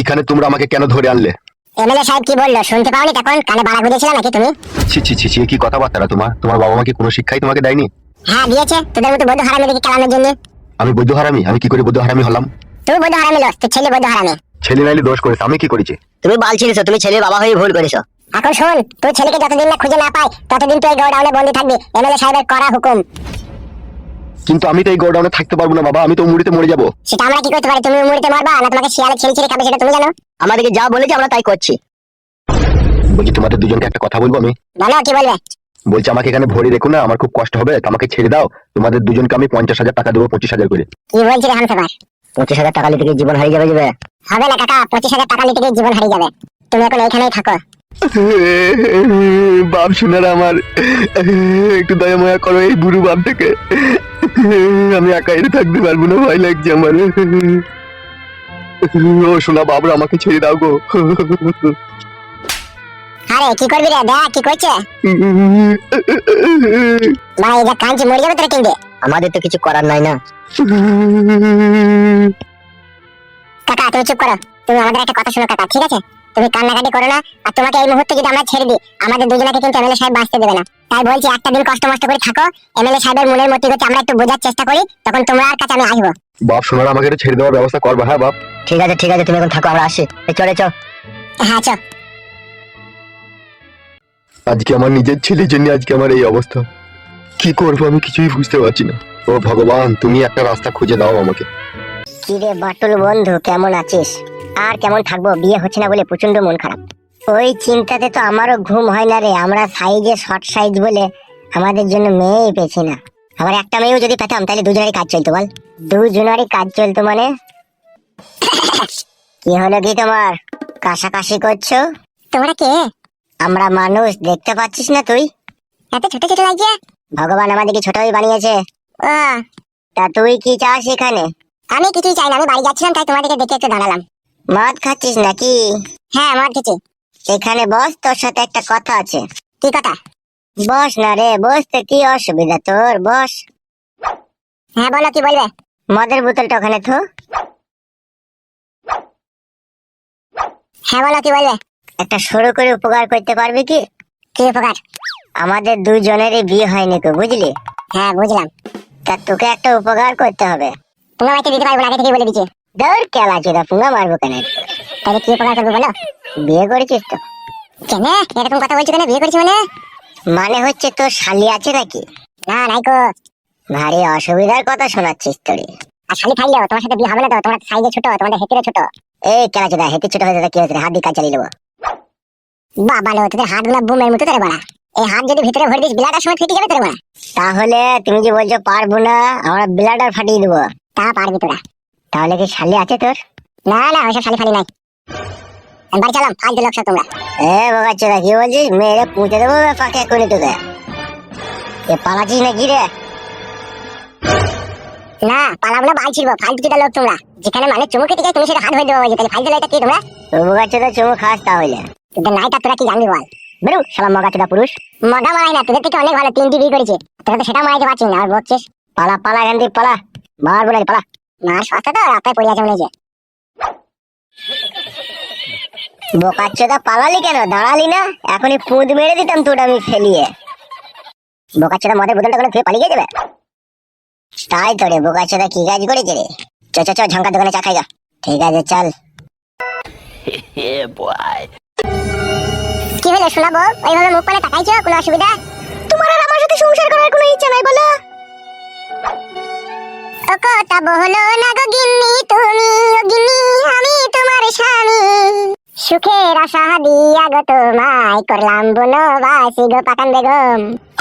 এখানে তোমরা আমাকে কেন ধরে আনলে? এমএলএ সাহেব কি বলল? শুনতে পাওনি তখন? কানে বাড়া গুঁজেছিল নাকি তুমি? ছি ছি ছি ছি কি কথাবার্তা তোমার? তোমার বাবা মাকে কোনো শিক্ষাই তোমাকে দেয়নি? হ্যাঁ দিয়েছে। তোদের মতো বৌদ্ধ হারামি জন্য? আমি বৈধ হারামি? আমি কি করে বৈধ হারামি হলাম? তুই বৌদ্ধ হারামি লোস তোর ছেলে বৌদ্ধ হারামি। ছেলে নাইলে দোষ করেছে আমি কি করেছি? তুমি বাল ছিঁড়েছো তুমি ছেলের বাবা হয়ে ভুল করেছ। এখন শোন তুই ছেলেকে যতদিন না খুঁজে না পাই ততদিন তুই গোডাউনে বন্দি থাকবি। এমএলএ সাহেবের করা হুকুম। কিন্তু আমি তো এই গোডাউনে থাকতে পারব না বাবা। আমি তো মুড়িতে মরে যাব। সেটা আমরা কি করতে পারি? তুমি মুড়িতে মারবা না তোমাকে শিয়ালে ছেড়ে ছেড়ে খাবে সেটা তুমি জানো? আমাদেরকে যা বলেছে আমরা তাই করছি। বলছি তোমাদের দুজনকে একটা কথা বলব আমি? বলো কি বলবে? বলছি আমাকে এখানে ভরে রেখো না আমার খুব কষ্ট হবে তো আমাকে ছেড়ে দাও। তোমাদের দুজনকে আমি পঞ্চাশ হাজার টাকা দেবো পঁচিশ হাজার করে। কি বলছি রে হামসাফার? পঁচিশ হাজার টাকা নিতে গিয়ে জীবন হারিয়ে যাবে যাবে। হবে না কাকা পঁচিশ হাজার টাকা নিতে গিয়ে জীবন হারিয়ে যাবে। তুমি এখন এইখানেই থাকো। বাপ শোনারা আমার একটু দয়া ময়া করো এই বুড়ো বাপটাকে। আমি একা এনে থাকতে পারব না ভয় লাগছে আমার। ও শোনা বাবরা আমাকে ছেড়ে দাও গো। আরে কি করবি রে দেখ কি করছে? ভাই এটা কাঞ্চি মরে যাবে তোরা কিনবে আমাদের তো কিছু করার নাই না। কাকা তুমি চুপ করো। তুমি আমাদের একটা কথা শোনো কাকা ঠিক আছে? তুমি কান্নাকাটি করো না আর তোমাকে এই মুহূর্তে যদি আমরা ছেড়ে দিই আমাদের দুজনকে কিন্তু এমএলএ সাহেব বাঁচতে দেবে না। তাই বলছি একটা দিন কষ্ট মষ্ট করে থাকো এমএলএ সাহেবের মনের মতো করতে আমরা একটু বোঝার চেষ্টা করি তখন তোমরা আর কাছে আমি আসব। বাপ শোনারা আমাকে একটু ছেড়ে দেওয়ার ব্যবস্থা করবে হ্যাঁ বাপ? ঠিক আছে ঠিক আছে তুমি এখন থাকো আমরা আসি। এই চলে চল। হ্যাঁ চো আজকে আমার নিজের ছেলের জন্য আজকে আমার এই অবস্থা। কি করব আমি কিছুই বুঝতে পারছি না। ও ভগবান তুমি একটা রাস্তা খুঁজে দাও আমাকে। কি রে বাটুল বন্ধু কেমন আছিস? আর কেমন থাকব? বিয়ে হচ্ছে না বলে প্রচণ্ড মন খারাপ। ওই চিন্তাতে তো আমারও ঘুম হয় না রে। আমরা সাইজে শর্ট সাইজ বলে আমাদের জন্য মেয়েই পেছি না। আমার একটা মেয়েও যদি পেতাম তাহলে দুজনেরই কাজ চলতো বল। দুজনেরই কাজ চলতো মানে? কি হলো কি তোমার? কাশাকাশি করছ? তোমরা কে? আমরা মানুষ দেখতে পাচ্ছিস না তুই? এত ছোট ছোট লাগছে ভগবান আমাদেরকে ছোটই বানিয়েছে? তা তুই কি চাস এখানে? আমি কিছুই চাই না আমি বাড়ি যাচ্ছিলাম তাই তোমাদেরকে দেখে একটু দাঁড়ালাম। মদ খাচ্ছিস নাকি? হ্যাঁ মদ খেছি এখানে বস তোর সাথে একটা কথা আছে। কি কথা? বস না রে বসতে কি অসুবিধা তোর? বস। হ্যাঁ বলো কি বলবে? মদের বোতলটা ওখানে থো। হ্যাঁ বলো কি বলবে? একটা সরু করে উপকার করতে পারবি কি? কি উপকার? আমাদের দুজনেরই বিয়ে হয়নি তো বুঝলি? হ্যাঁ বুঝলাম। তা তোকে একটা উপকার করতে হবে। মাইতে দিতে পারব না আগে থেকে বলে দিচ্ছি। দৌড় কেলা চোদা পুঙ্গা মারবো কেন? তাহলে কি উপকার করব বলো? বিয়ে করেছিস তো। কেন? এরকম কথা বলছো কেন? বিয়ে করেছি মানে? মানে হচ্ছে তোর শালি আছে নাকি? না নাই কো ভারী অসুবিধার কথা শোনাচ্ছিস তোরে। আর শালি থাকলেও তোমার সাথে বিয়ে হবে না তো? তোমার সাইজে ছোট তোমাদের হেতিরে ছোট। এই কেলা চোদা হেতি ছোট হয়ে কি হয়েছে হাত দিয়ে কাজ চালিয়ে নেব বাবা লো তোদের হাতগুলো বুমের মতো তোরে বাড়া এই হাত যদি ভিতরে ভরে দিস বিলাটার সময় ফেটে যাবে তোরে বাড়া তাহলে তুমি যে বলছো পারব না আমরা ব্লাডার ফাটিয়ে দেবো। তা পারবি তোরা। তাহলে কি শালি আছে তোর? না না ওইসব শালি ফালি নাই। বাড়ি চালাম ফালতু লোক তোমরা। এ বাবা বাচ্চারা কি বলছিস? মেরে পুঁতে দেবো পাকে করে তোকে। এ পালাচ্ছিস নাকি রে? না পালাবো না বাল ছিড়বো ফালতু লোক তোমরা। যেখানে মানে চুমু খেতে তুমি সেটা হাত হয়ে দেবো তাহলে ফালতু কি তোমরা? বাচ্চাদের চুমু খাস তাহলে। তোদের নাইটা তোরা কি জানবি বল? বেরু শালা মগা চোদা পুরুষ। মগা মারাই না তোদের থেকে অনেক ভালো তিনটি বিয়ে করেছে। তোরা তো সেটা মারাইতে পারছিস না আর বকছিস। পালা পালা এখান থেকে পালা। মার বলে পালা। মার সস্তা তো রাস্তায় পড়ে আছে মনে হচ্ছে বোকাচ্চোদা পালালি কেন? দাঁড়ালি না? এখনই পুঁদ মেরে দিতাম তোটা আমি ফেলিয়ে। বোকাচ্চোদা মদের বোতলটা কোনো খেয়ে পালিয়ে যাবে? তাই তো রে বোকাচ্চোদা কি কাজ করেছে রে? চ চ চ ঝঙ্কার দোকানে চা খাইগা ঠিক আছে চল। কি হলো শোনাবো ওইভাবে মুখ পানে তাকাইছো? কোনো অসুবিধা? তোমার আর আমার সাথে সংসার করার কোনো ইচ্ছা নাই বলো। ও কথা বলো না গো গিন্নি তুমি ও গিন্নি আমি তোমার স্বামী। সুখের আশা দিয়া গো তোমায় করলাম বনবাসী গো পাকান বেগম।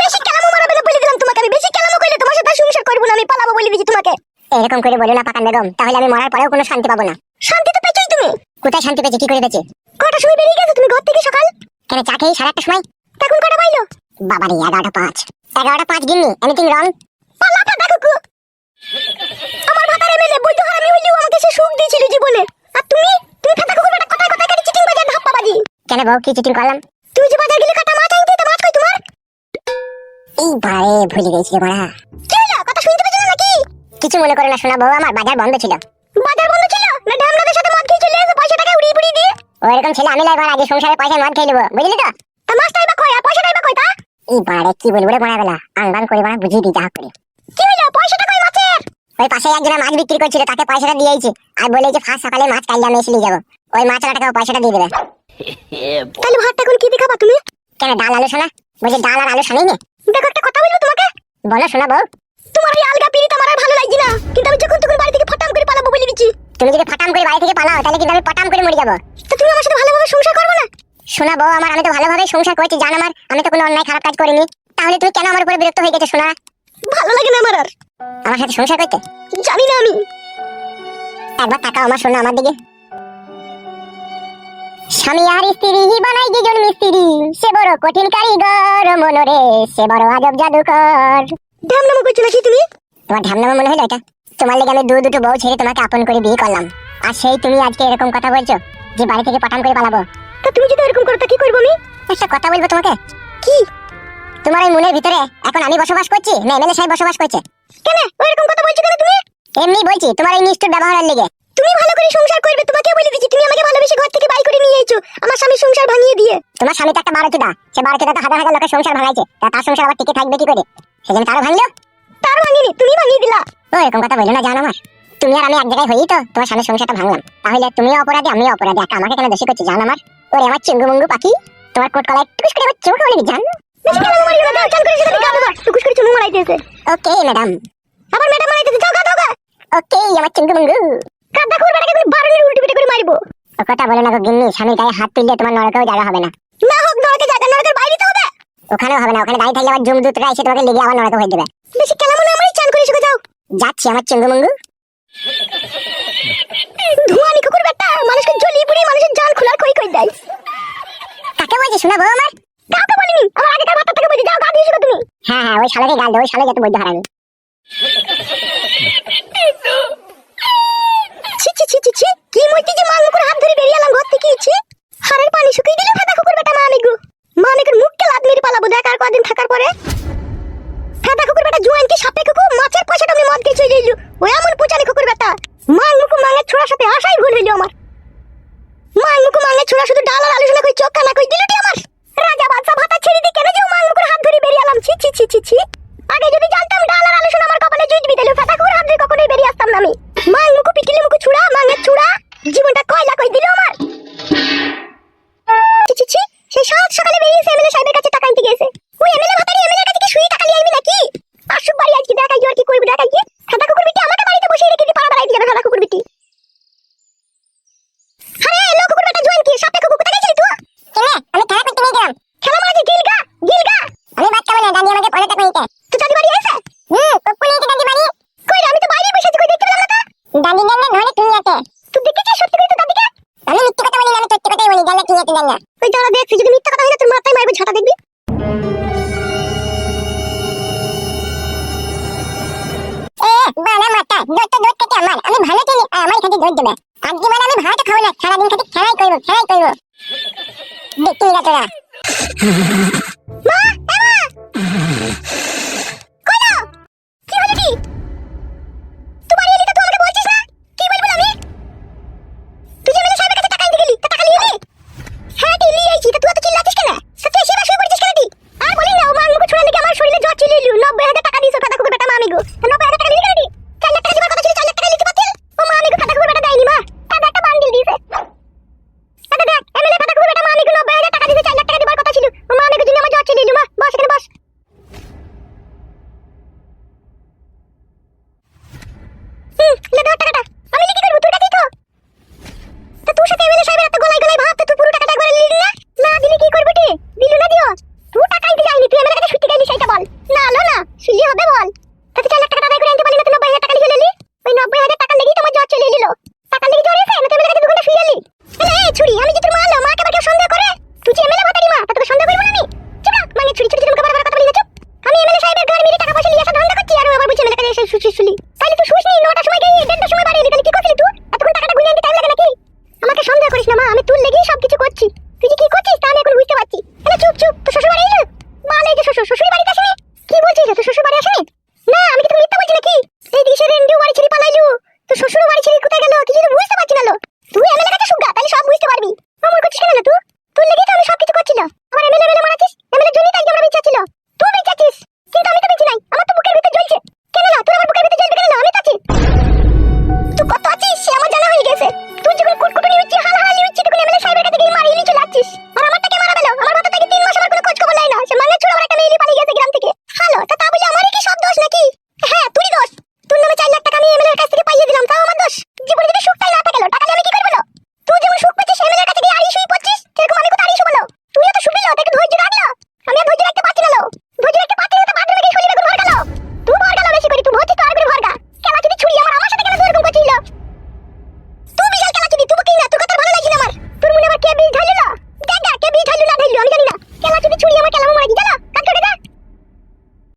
বেশি কালামো মারাবে না বলে দিলাম তোমাকে আমি বেশি কালামো কইলে তোমার সাথে সংসার করব না আমি পালাবো বলে দিছি তোমাকে। এরকম করে বলো না পাকান বেগম তাহলে আমি মরার পরেও কোনো শান্তি পাবো না। শান্তি তো পেয়েছই তুমি। কোথায় শান্তি পেয়েছি কি করে পেয়েছি? কটা সময় বেরিয়ে গেছো তুমি ঘর থেকে সকাল? কেন চা খেয়ে সাড়ে আটটার সময়? তখন কটা পাইলো বাবারে এগারোটা পাঁচ। এগারোটা পাঁচ গিন্নি এনিথিং রং পাল্লাটা দেখো আমার ভাতারে মেলে বৈধ হারামি হইলেও আমাকে সে সুখ দিয়েছিল জীবনে। আর তুমি? তুমি কথায় কথায় খালি চিটিং বাজার কেন কি চিটিং করলাম? তুমি যে বাজার গেলে কাটা মাছ আনতে তা মাছ কই তোমার? এই বারে ভুলে গেছি রে বড়া। কি হলো? কথা শুনতে পেছো না নাকি? কিছু মনে করে না শোনা আমার বাজার বন্ধ ছিল। বাজার বন্ধ ছিল? না ঢামনাদের সাথে মদ খেয়ে চলে এসে পয়সাটা ওইরকম ছেলে আমি লাগবার আগে সংসারে পয়সা মদ খেয়ে নেব বুঝলি তো? তা মাছটাই বা কই? আর পয়সাটাই বা কই তা? এই বাড়ে কি বলব রে বড়া বেলা? করে বাড়া বুঝিয়ে দিই যা করে। কি হলো পয়সাটা কই মাছের? ওই পাশে একজন মাছ বিক্রি করছিল তাকে পয়সাটা দিয়েছি আর বলে যে ফার্স্ট সকালে মাছ কাইলে আমি এসে নিয়ে যাব। ওই মাছ টাকা পয়সাটা দিয়ে দেবে। তাহলে ভাতটা কোন কি দেখাবা তুমি? কেন ডাল আলু শোনা বলছি ডাল আর আলু শোনাই নে দেখো একটা কথা বলব তোমাকে? বলো শোনা বউ। তোমার এই আলগা পিড়িত আমার আর ভালো লাগছে না। কিন্তু আমি যখন তখন বাড়ি থেকে ফটাম করে পালাবো বলে দিচ্ছি। তুমি যদি ফটাম করে বাড়ি থেকে পালাও তাহলে কিন্তু আমি ফটাম করে মরে যাব। তো তুমি আমার সাথে ভালোভাবে সংসার করবে না? শোনা বউ আমার আমি তো ভালোভাবে সংসার করছি জান আমার। আমি তো কোনো অন্যায় খারাপ কাজ করিনি। তাহলে তুমি কেন আমার উপরে বিরক্ত হয়ে গেছো শোনা? ভালো লাগে না আমার আর। আমার সাথে সংসার করতে? জানি না আমি। একবার তাকাও আমার শোনা আমার দিকে। স্বামী আর স্ত্রী বানাই দুজন মিস্ত্রি। সে বড় কঠিন কারিগর সে বড় আজব জাদুকর। করছ নাকি তুমি? তোমার মনে হলো এটা? তোমার লেগে আমি দু দুটো বউ ছেড়ে তোমাকে আপন করে বিয়ে করলাম। আর সেই তুমি আজকে এরকম কথা বলছো যে বাড়ি থেকে পাঠান করে পালাবো। তা তুমি যদি এরকম করো, তা কি করব আমি? একটা কথা বলব তোমাকে? কি? তোমার ওই মনের ভিতরে এখন আমি বসবাস করছি? না এমএলএ সাহেব বসবাস করছে? কেন? ওইরকম কথা বলছো কেন তুমি? এমনি বলছি তোমার এই নিষ্ঠুর ব্যবহারের লেগে। তুমি ভালো করে সংসার করবে তোমাকে বলে দিচ্ছি তুমি আমাকে ভালোবেসে ঘর থেকে বাই করে নিয়ে আইছো আমার স্বামী সংসার ভাঙিয়ে দিয়ে। তোমার স্বামী তো একটা বারোচুদা সে বারোচুদা তো হাজার হাজার লোকের সংসার ভাঙাইছে তা তার সংসার আবার টিকে থাকবে কি করে? সেজন্য তারও ভাঙলো? তার ভাঙিনি তুমি ভাঙিয়ে দিলা। ও এরকম কথা বলল না জান আমার। তুমি আর আমি এক জায়গায় হই তো তোমার স্বামীর সংসারটা ভাঙলাম। তাহলে তুমিও অপরাধী আমিও অপরাধী একা আমাকে কেন দোষী করছি জান আমার? ওরে আমার চিঙ্গু মুঙ্গু পাখি তোমার কোট কলায় টুকুস করে আমার চোখ বলে জান? করে সেটা গাবো টুকুস করে চুমু মারাইতেছে ওকে ম্যাডাম। আবার ম্যাডাম মারাইতেছে যাও গা ওকে আমার চিঙ্গু মুঙ্গু কাদা খুব বেটাকে তুমি বারণের উল্টো পিটে করে মারিবো। কথা বলে না গো গিন্নি স্বামীর গায়ে হাত তুললে তোমার নরকেও জায়গা হবে না। না হোক নরকে জায়গা নরকের বাইরে তো হবে। ওখানেও হবে না ওখানে দাঁড়িয়ে থাকলে আবার জুম দুতরা এসে তোমাকে লেগে আবার নরকে হয়ে দেবে। বেশি কেমন আমারই চান করে শুকে যাও। যাচ্ছি আমার চিঙ্গু মুঙ্গু ধোঁয়ানি কুকুর বেটা মানুষকে জ্বলিয়ে পুড়িয়ে মানুষের জান খোলার কই কই দেয়। কাকে বলছি শোনা বউ আমার? কাউকে বলিনি আমার আগেকার ভাতা থেকে বলছি যাও গা দিয়ে শুকো তুমি। হ্যাঁ হ্যাঁ ওই শালাকে গাল দে ওই শালা যত বৈধ হারামি ছি ছি ছি ছি ছি। কি মইতে যে মাল মুকুর হাত ধরে বেরিয়ে এলাম ঘর থেকে? ছি। হাড়ের পানি শুকিয়ে দিলে ফাটা কুকুর বেটা মা আমিগু মা আমিগুর মুখকে লাদ মেরে পালাবো দেখ আর কদিন থাকার পরে। ফাটা কুকুর বেটা জুয়ান কি সাপে কুকুর মাছের পয়সাটা আমি মদ যাইলু ওই এমন পুচানি কুকুর বেটা। মুকু মাঙের ছোড়ার সাথে আসাই ভুল হইল আমার। জানলে তুই ওই দাঁড়া দেখছি, যদি না আমার? আমি ভালো আর আমার খাতে দুধ দেবে আজকে মানে ভাত খাব না, সারাদিন খাতে খেলাই করব খেলাই করব। দেখতে তোরা। মা